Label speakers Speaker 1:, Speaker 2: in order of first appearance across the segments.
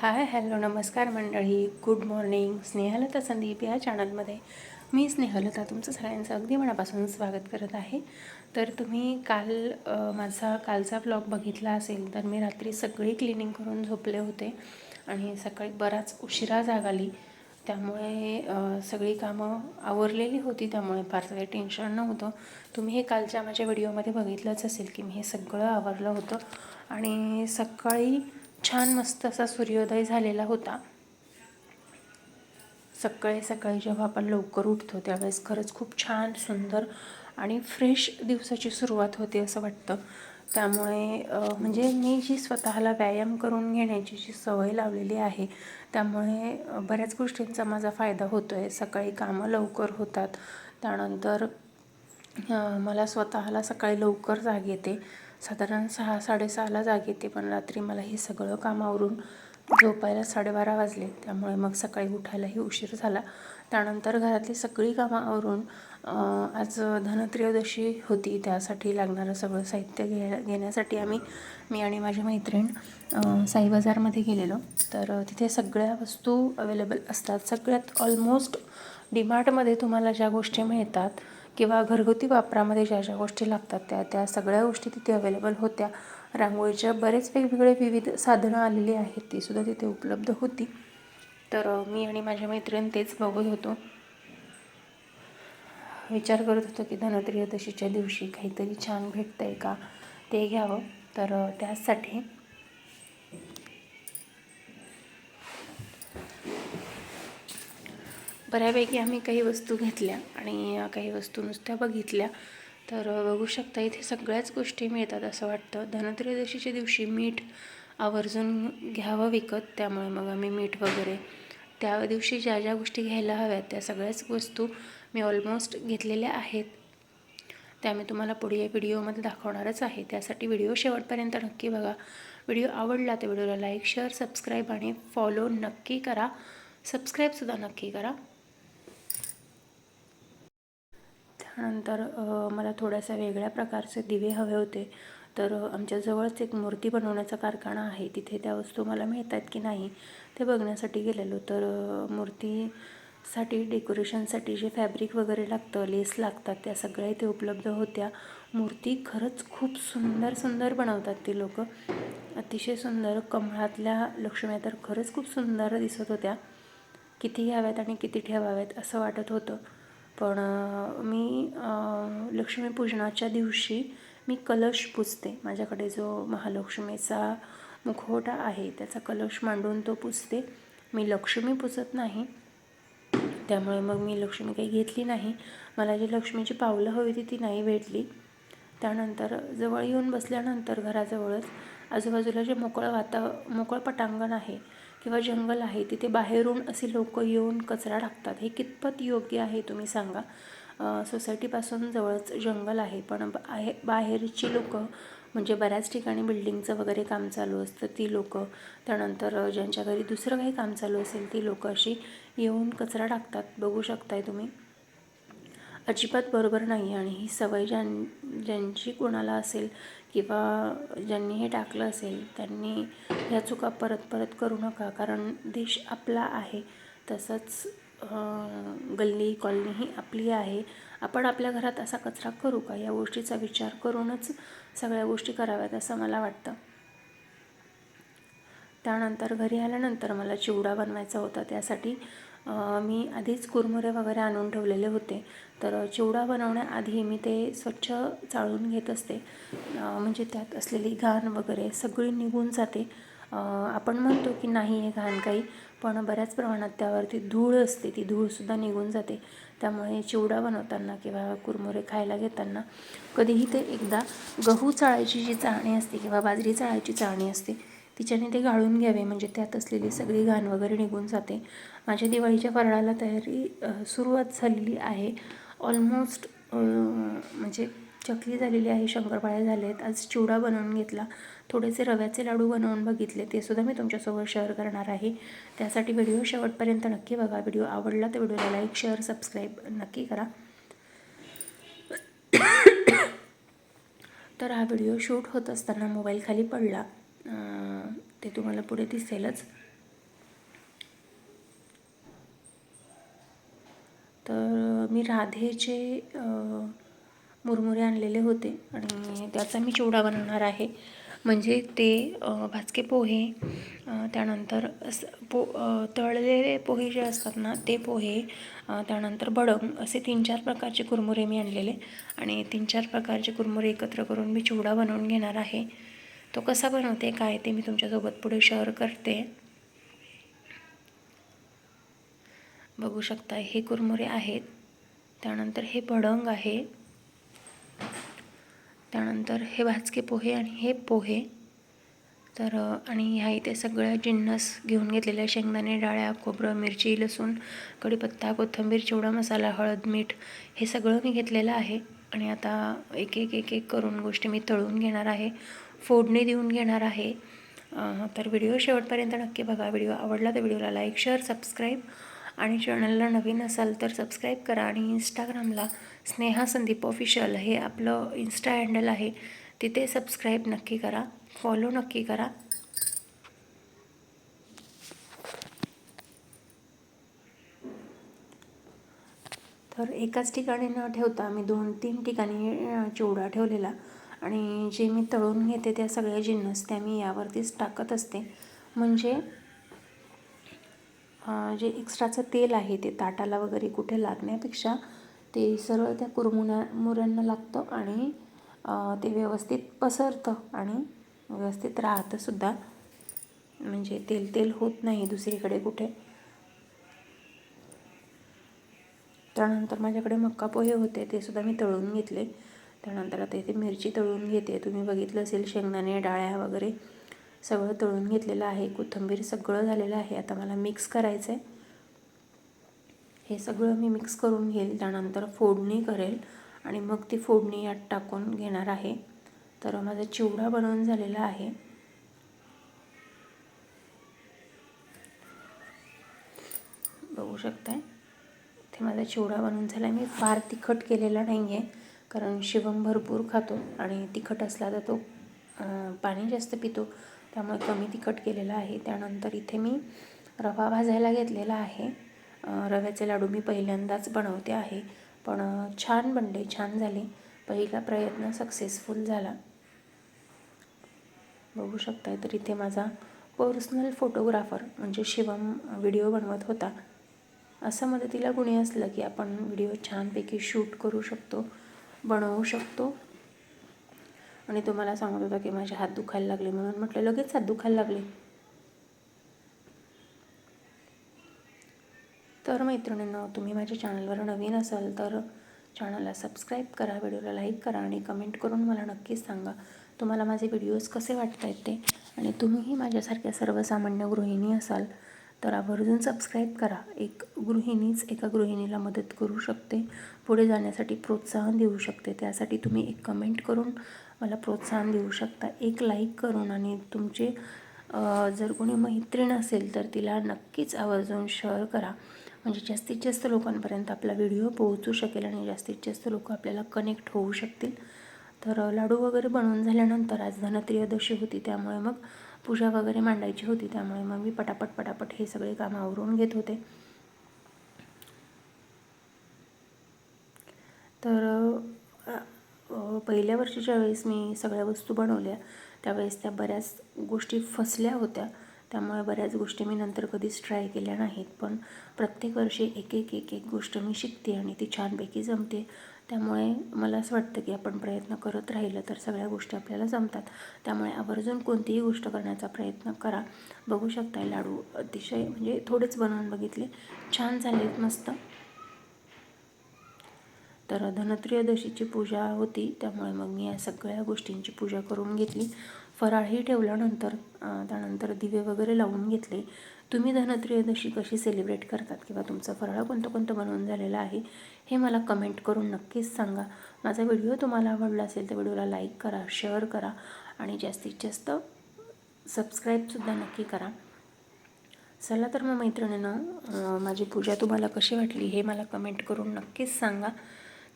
Speaker 1: Hi hello नमस्कार मंडळी. Good morning. Snehlata Sandeep या चॅनलमध्ये. मी स्नेहलता तुमचं सगळ्यांचं अगदी मनापासून स्वागत करत आहे. तर तुम्ही काल माझा कालचा ब्लॉग बघितला असेल तर मी रात्री सगळी क्लिनिंग करून झोपले होते आणि सकाळी बराच उशिरा जाग आली. त्यामुळे सगळी कामं आवरलेली होती त्यामुळे फारसं काही टेन्शन नव्हतं. तुम्ही हे कालच्या माझ्या व्हिडिओमध्ये बघितलंच असेल की मी हे सगळं आवरलं होतं. आणि सकाळी छान मस्त असा सूर्योदय झालेला होता. सकाळी सकाळी जेव्हा आपण लवकर उठतो त्यावेळेस खरंच खूप छान सुंदर आणि फ्रेश दिवसाची सुरुवात होते असं वाटतं. त्यामुळे म्हणजे मी जी स्वतःला व्यायाम करून घेण्याची जी सवय लावलेली आहे त्यामुळे बऱ्याच गोष्टींचा माझा फायदा होतो आहे सकाळी कामं लवकर होतात. त्यानंतर मला स्वतःला सकाळी लवकर जाग येते. साधारण सहा साडेसहाला जाग येते पण रात्री मला हे सगळं काम आवरून झोपायला साडेबारा वाजले. त्यामुळे मग सकाळी उठायलाही उशीर झाला. त्यानंतर घरातली सगळी कामं आवरून आज धनत्रयोदशी होती. त्यासाठी लागणारं सगळं साहित्य घे घेण्यासाठी आम्ही मी आणि माझी मैत्रीण साई बाजारमध्ये गेलेलो. तर तिथे सगळ्या वस्तू अवेलेबल असतात. सगळ्यात ऑलमोस्ट डीमार्टमध्ये तुम्हाला ज्या गोष्टी मिळतात किंवा घरगुती वापरामध्ये ज्या ज्या गोष्टी लागतात त्या त्या सगळ्या गोष्टी तिथे अवेलेबल होत्या. रांगोळीच्या बरेच वेगवेगळे विविध साधनं आलेली आहेत ती सुद्धा तिथे उपलब्ध होती. तर मी आणि माझ्या मैत्रीण तेच बघत होतो. विचार करत होतो की धनत्रयोदशीच्या दिवशी काहीतरी छान भेटतं आहे का ते घ्यावं. तर त्यासाठी बऱ्यापैकी आम्ही काही वस्तू घेतल्या आणि काही वस्तू नुसत्या बघितल्या. तर बघू शकता इथे सगळ्याच गोष्टी मिळतात असं वाटतं. धनत्रयोदशीच्या दिवशी मीठ आवर्जून घ्यावं विकत त्यामुळे मग आम्ही मीठ वगैरे त्या दिवशी ज्या ज्या गोष्टी घ्यायला हव्यात त्या सगळ्याच वस्तू मी ऑलमोस्ट घेतलेल्या आहेत. त्या मी तुम्हाला पुढे व्हिडिओमध्ये दाखवणारच आहे. त्यासाठी व्हिडिओ शेवटपर्यंत नक्की बघा. व्हिडिओ आवडला तर व्हिडिओला लाईक शेअर सबस्क्राईब आणि फॉलो नक्की करा. सबस्क्राईबसुद्धा नक्की करा. त्यानंतर मला थोड्याशा वेगळ्या प्रकारचे दिवे हवे होते. तर आमच्याजवळच एक मूर्ती बनवण्याचा कारखाना आहे. तिथे त्या वस्तू मला मिळत आहेत की नाही ते बघण्यासाठी गेलेलो. तर मूर्तीसाठी डेकोरेशनसाठी जे फॅब्रिक वगैरे लागतं लेस लागतात त्या सगळ्या इथे उपलब्ध होत्या. मूर्ती खरंच खूप सुंदर सुंदर बनवतात ती लोक. अतिशय सुंदर कमळातल्या लक्ष्म्या तर खरंच खूप सुंदर दिसत होत्या. किती घ्याव्यात आणि किती ठेवाव्यात असं वाटत होतं. पण मी लक्ष्मीपूजनाच्या दिवशी मी कलश पुजते माझ्याकडे जो महालक्ष्मीचा मुखवटा आहे त्याचा कलश मांडून तो पुजते मी लक्ष्मी पुजत नाही. त्यामुळे मग मी लक्ष्मी काही घेतली नाही. मला जी लक्ष्मीची पावलं हवी होती ती नाही भेटली. त्यानंतर जवळ येऊन बसल्यानंतर घराजवळच आजूबाजूला जे मोकळं वाता मोकळं पटांगण आहे किंवा जंगल आहे तिथे बाहेरून असे लोक येऊन कचरा टाकतात. हे कितपत योग्य आहे तुम्ही सांगा. सोसायटीपासून जवळच जंगल आहे पण आहे बाहेरची लोक म्हणजे बऱ्याच ठिकाणी बिल्डिंगचं वगैरे काम चालू असतं. ती लोक त्यानंतर ज्यांच्या घरी दुसरं काही काम चालू असेल ती लोक अशी येऊन कचरा टाकतात. बघू शकताय तुम्ही. अजिबात बरोबर नाही आणि ही सवय ज्यां ज्यांची कोणाला असेल किंवा ज्यांनी हे टाकलं असेल त्यांनी ह्या चुका परत परत करू नका. कारण देश आपला आहे. तसंच गल्ली कॉलनी ही आपली आहे. आपण आपल्या घरात असा कचरा करू का? या गोष्टीचा विचार करूनच सगळ्या गोष्टी कराव्यात असं मला वाटतं. त्यानंतर घरी आल्यानंतर मला चिवडा बनवायचा होता. त्यासाठी मी आधीच कुरमुरे वगैरे आणून ठेवलेले होते. तर चिवडा बनवण्याआधी मी ते स्वच्छ चाळून घेत असते. म्हणजे त्यात असलेली घाण वगैरे सगळी निघून जाते. आपण म्हणतो की नाही आहे घाण काही पण बऱ्याच प्रमाणात त्यावरती धूळ असते. ती धूळसुद्धा निघून जाते. त्यामुळे चिवडा बनवताना किंवा कुरमुरे खायला घेताना कधीही ते एकदा गहू चाळायची जी चाळणी असते किंवा बाजरी चाळायची चाळणी असते तिच्याने ते गाळून घ्यावे म्हणजे त्यात असलेली सगळी घाण वगैरे निघून जाते. माझ्या दिवाळीच्या फराळाला तयारी सुरुवात झालेली आहे. ऑलमोस्ट म्हणजे चकली झालेली आहे शंकरपाळ्या झाले आहेत आज चिवडा बनवून घेतला. थोडेसे रव्याचे लाडू बनवून बघितले. ते सुद्धा मी तुमच्यासोबत शेअर करणार आहे. त्यासाठी व्हिडिओ शेवटपर्यंत नक्की बघा. व्हिडिओ आवडला तर व्हिडिओला लाईक शेअर सबस्क्राईब नक्की करा. तर हा व्हिडिओ शूट होत असताना मोबाईल खाली पडला. ते तुम्हाला पुढे दिसेलच. तर मी राधेचे मुरमुरे आणलेले होते आणि त्याचा मी चिवडा बनवणार आहे. म्हणजे ते भाजके पोहे त्यानंतर पो तळलेले पोहे जे असतात ना ते पोहे त्यानंतर बडंग असे तीन चार प्रकारचे कुरमुरे मी आणलेले. आणि तीन चार प्रकारचे कुरमुरे एकत्र करून मी चिवडा बनवून घेणार आहे. तो कसा बनवते काय ते मी तुमच्यासोबत पुढे शेअर करते. बघू शकता हे कुरमुरे आहेत. त्यानंतर हे भडंग आहे. त्यानंतर हे भाजके पोहे आणि हे पोहे. तर आणि ह्या इथे सगळ्या जिन्नस घेऊन घेतलेल्या शेंगदाणे डाळ्या खोबरं मिरची लसूण कढीपत्ता कोथिंबीर चिवडा मसाला हळद मीठ हे सगळं मी घेतलेलं आहे. आणि आता एक एक एक एक करून गोष्टी मी तळून घेणार आहे. फोडणी देऊन घेणार आहे. तर व्हिडिओ शेवटपर्यंत नक्की बघा. व्हिडिओ आवडला तर व्हिडिओला लाईक शेअर सबस्क्राईब आणि चॅनलला नवीन असाल तर सबस्क्राईब करा आणि इंस्टाग्रामला स्नेहा संदीप ऑफिशियल हे आपलं इन्स्टा हँडल आहे. तिथे सबस्क्राईब नक्की करा. फॉलो नक्की करा. तर एकाच ठिकाणी न ठेवता मी दोन तीन ठिकाणी चिवडा ठेवलेला. आणि जे मी तळून घेते त्या सगळ्या जिन्नस त्या मी यावरतीच टाकत असते. म्हणजे जे एक्स्ट्राचं तेल आहे ते ताटाला वगैरे कुठे लागण्यापेक्षा ते सरळ त्या कुरमुना मुऱ्यांना लागतं आणि ते व्यवस्थित पसरतं आणि व्यवस्थित राहतंसुद्धा म्हणजे तेल तेल होत नाही दुसरीकडे कुठे. त्यानंतर माझ्याकडे मक्का पोहे होते ते सुद्धा मी तळून घेतले. त्यानंतर आता इथे मिरची तळून घेते. तुम्ही बघितलं असेल शेंगदाणे डाळ्या वगैरे सगळं तळून घेतलेलं आहे. कोथिंबीर सगळं झालेलं आहे. आता मला मिक्स करायचं आहे हे सगळं मी मिक्स करून घेईल. त्यानंतर फोडणी करेल आणि मग ती फोडणी यात टाकून घेणार आहे. तर माझा चिवडा बनवून झालेला आहे. बघू शकताय? इथे माझा चिवडा बनवून झाला मी फार तिखट केलेला नाही आहे कारण शिवम भरपूर खातो आणि तिखट असला तर तो पाणी जास्त पितो. त्यामुळे कमी तिखट केलेला आहे. त्यानंतर इथे मी रवा भाजायला घेतलेला आहे. रव्याचे लाडू मी पहिल्यांदाच बनवते आहे. पण छान बनले छान झाले. पहिला प्रयत्न सक्सेसफुल झाला. बघू शकताय तर इथे माझा पर्सनल फोटोग्राफर म्हणजे शिवम व्हिडिओ बनवत होता. असं मदतीला कुणी असलं की आपण व्हिडिओ छानपैकी शूट करू शकतो. बनवू शकतो. आणि तो मला सांगत होता की माझे हात दुखायला लागले म्हणून म्हटलं लगेच हात दुखायला लागले. तर मैत्रिणींनो तुम्ही माझ्या चॅनलवर नवीन असाल तर चॅनलला सबस्क्राईब करा व्हिडिओला लाईक करा आणि कमेंट करून मला नक्कीच सांगा तुम्हाला माझे व्हिडिओज कसे वाटत आहेत ते. आणि तुम्हीही माझ्यासारख्या सर्वसामान्य गृहिणी असाल तर आवर्जून सबस्क्राईब करा. एक गृहिणीच एका गृहिणीला मदत करू शकते. पुढे जाण्यासाठी प्रोत्साहन देऊ शकते. त्यासाठी तुम्ही एक कमेंट करून मला प्रोत्साहन देऊ शकता. एक लाईक करून आणि तुमचे जर कोणी मैत्रीण असेल तर तिला नक्कीच आवर्जून शेअर करा. म्हणजे जास्तीत जास्त लोकांपर्यंत आपला व्हिडिओ पोहोचू शकेल आणि जास्तीत जास्त लोक आपल्याला कनेक्ट होऊ शकतील. तर लाडू वगैरे बनवून झाल्यानंतर आज धनत्रयोदशी होती. त्यामुळे मग पूजा वगैरे मांडायची होती त्यामुळे मग मी पटापट पटापट हे सगळे कामं आवरून घेत होते. तर पहिल्या वर्षीच्या वेळेस मी सगळ्या वस्तू बनवल्या. त्यावेळेस त्या बऱ्याच गोष्टी फसल्या होत्या. त्यामुळे बऱ्याच गोष्टी मी नंतर कधीच ट्राय केल्या नाहीत. पण प्रत्येक वर्षी एक एक एक एक गोष्ट मी शिकते आणि ती छानपैकी जमते. त्यामुळे मला असं वाटतं की आपण प्रयत्न करत राहिलं तर सगळ्या गोष्टी आपल्याला जमतात. त्यामुळे आवर्जून कोणतीही गोष्ट करण्याचा प्रयत्न करा. बघू शकताय लाडू अतिशय म्हणजे थोडेच बनवून बघितले. छान झालेत मस्त. तर धनत्रयोदशीची पूजा होती. त्यामुळे मग मी या सगळ्या गोष्टींची पूजा करून घेतली. फराळही ठेवल्यानंतर त्यानंतर दिवे वगैरे लावून घेतले. तुम्ही धनत्रयोदशी कशी सेलिब्रेट करतात किंवा तुमचं फराळ कोणतं कोणतं बनवून झालेलं आहे हे मला कमेंट करून नक्कीच सांगा. माझा व्हिडिओ तुम्हाला आवडला असेल तर व्हिडिओला लाईक करा शेअर करा आणि जास्तीत जास्त सबस्क्राईबसुद्धा नक्की करा. चला तर मग मैत्रिणीनं माझी पूजा तुम्हाला कशी वाटली हे मला कमेंट करून नक्कीच सांगा.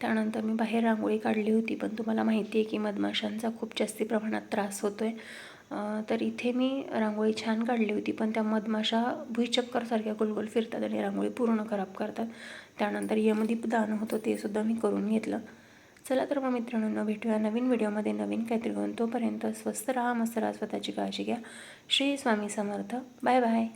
Speaker 1: त्यानंतर मी बाहेर रांगोळी काढली होती पण तुम्हाला माहिती आहे की मधमाशांचा खूप जास्ती प्रमाणात त्रास होतो आहे तर इथे मी रांगोळी छान काढली होती पण त्या मधमाशा भुईचक्करसारख्या गोलगोल फिरतात आणि रांगोळी पूर्ण खराब करतात. त्यानंतर यमदीप दान होतं ते सुद्धा मी करून घेतलं. चला तर मग मित्रांनो भेटूया नवीन व्हिडिओमध्ये. नवीन काहीतरी घेऊन तोपर्यंत स्वस्त राहा मस्त राहा स्वतःची काळजी घ्या. श्री स्वामी समर्थ. Bye bye.